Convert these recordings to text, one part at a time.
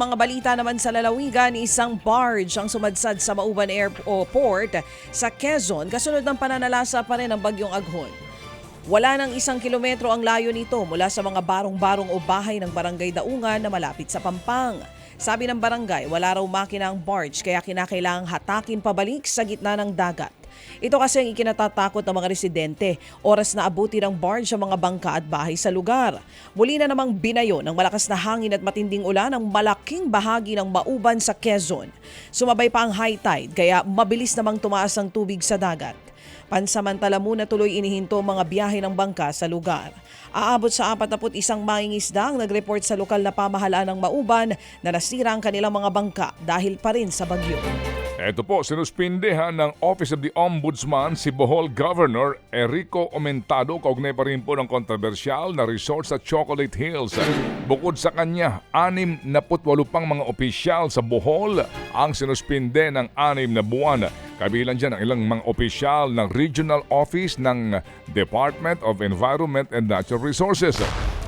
mga balita naman sa lalawigan, isang barge ang sumadsad sa Mauban Airport sa Quezon kasunod ng pananalasa pa rin ng bagyong Aghon. Wala nang isang kilometro ang layo nito mula sa mga barong-barong o bahay ng barangay Daungan na malapit sa Pampang. Sabi ng barangay, wala raw makina ang barge kaya kinakailangang hatakin pabalik sa gitna ng dagat. Ito kasi ang ikinatatakot ng mga residente. Oras na abuti ng barge ang mga bangka at bahay sa lugar. Muli na namang binayo ng malakas na hangin at matinding ulan ang malaking bahagi ng mauban sa Quezon. Sumabay pa ang high tide kaya mabilis namang tumaas ang tubig sa dagat. Pansamantala muna tuloy inihinto mga biyahe ng bangka sa lugar. Aabot sa 41 mangingisda ang nag-report sa lokal na pamahalaan ng Mauban na nasira ang kanilang mga bangka dahil pa rin sa bagyo. Ito po, sinuspindehan ng Office of the Ombudsman si Bohol Governor Erico Omentado kaugnay pa rin po ng kontrobersyal na resort sa Chocolate Hills. Bukod sa kanya, anim na putwalo pang mga opisyal sa Bohol ang sinuspinde ng anim na buwan. Kabilang dyan ang ilang mga opisyal ng Regional Office ng Department of Environment and Natural Resources.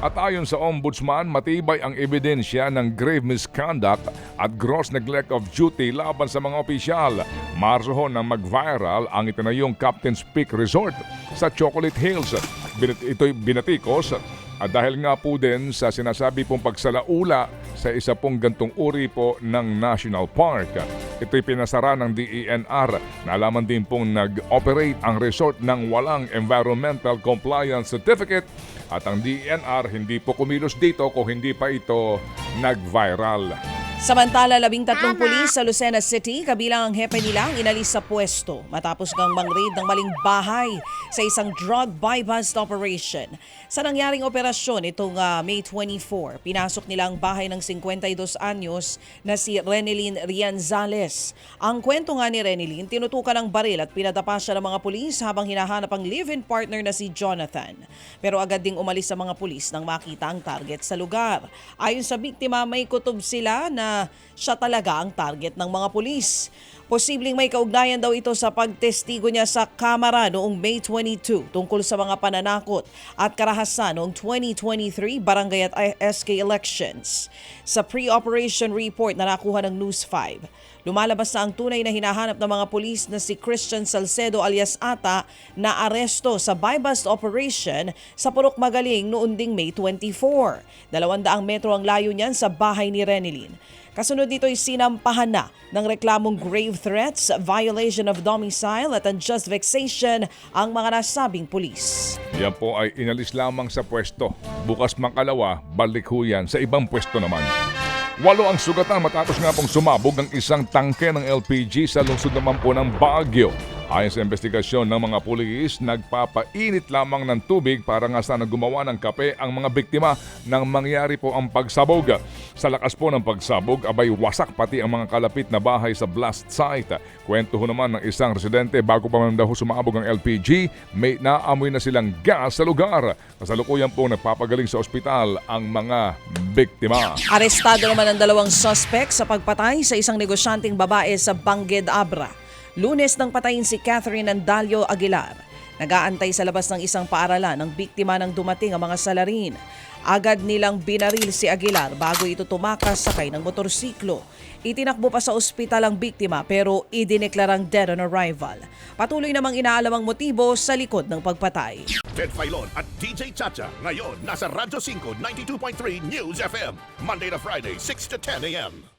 At ayon sa Ombudsman, matibay ang ebidensya ng grave misconduct at gross neglect of duty laban sa mga opisyal. Marso ho nang mag-viral ang itinayong Captain's Peak Resort sa Chocolate Hills. Ito'y binatikos at dahil nga po din sa sinasabi pong pagsalaula sa isa pong gantong uri po ng National Park. Ito'y pinasara ng DENR. Nalaman din pong nag-operate ang resort ng walang Environmental Compliance Certificate at ang DENR hindi po kumilos dito kung hindi pa ito nag-viral. Samantala, labing tatlong pulis sa Lucena City, kabilang ang hepe nila ang inalis sa pwesto matapos kang mang-raid ng maling bahay sa isang drug buy-bust operation. Sa nangyaring operasyon itong ah, May 24, pinasok nila ang bahay ng 52 anyos na si Renelyn Rianzales. Ang kwento nga ni Renelyn, tinutukan ng baril at pinadapa siya ng mga pulis habang hinahanap ang live-in partner na si Jonathan. Pero agad ding umalis sa mga pulis nang makita ang target sa lugar. Ayon sa biktima, may kutob sila na siya talaga ang target ng mga pulis. Posibleng may kaugnayan daw ito sa pagtestigo niya sa kamera noong May 22 tungkol sa mga pananakot at karahasan noong 2023 barangay at SK elections. Sa pre-operation report na nakuha ng News 5, lumalabas na ang tunay na hinahanap ng mga pulis na si Christian Salcedo alias Ata na aresto sa buy-bust operation sa Purok Magaling noong ding May 24. Dalawandaang metro ang layo niyan sa bahay ni Renilyn. Kasunod nito ay sinampahan na ng reklamong grave threats, violation of domicile at unjust vexation ang mga nasabing pulis. Yan po ay inalis lamang sa pwesto. Bukas makalawa, balik ho yan sa ibang pwesto naman. Walo ang sugatan matapos nga pong sumabog ang isang tangke ng LPG sa lungsod naman po ng Baguio. Ayon sa investigasyon ng mga pulis, nagpapainit lamang ng tubig para nga sana gumawa ng kape ang mga biktima nang mangyari po ang pagsabog. Sa lakas po ng pagsabog, abay wasak pati ang mga kalapit na bahay sa blast site. Kwento ho naman ng isang residente bago pa man daw sumabog ang LPG, may naamoy na silang gas sa lugar. Kasalukuyan po nagpapagaling sa ospital ang mga biktima. Arestado naman ang dalawang suspect sa pagpatay sa isang negosyanteng babae sa Bangged Abra. Lunes nang patayin si Catherine Andalio Aguilar. Nagaantay sa labas ng isang paaralan ng biktima nang dumating ang mga salarin. Agad nilang binaril si Aguilar bago ito tumakas sakay ng motorsiklo. Itinakbo pa sa ospital ang biktima pero idineklarang dead on arrival. Patuloy namang inaalam ang motibo sa likod ng pagpatay. Ted Filon at DJ Chacha. Ngayon, nasa Radyo 5, 92.3 News FM. Monday to Friday, 6 to 10 a.m.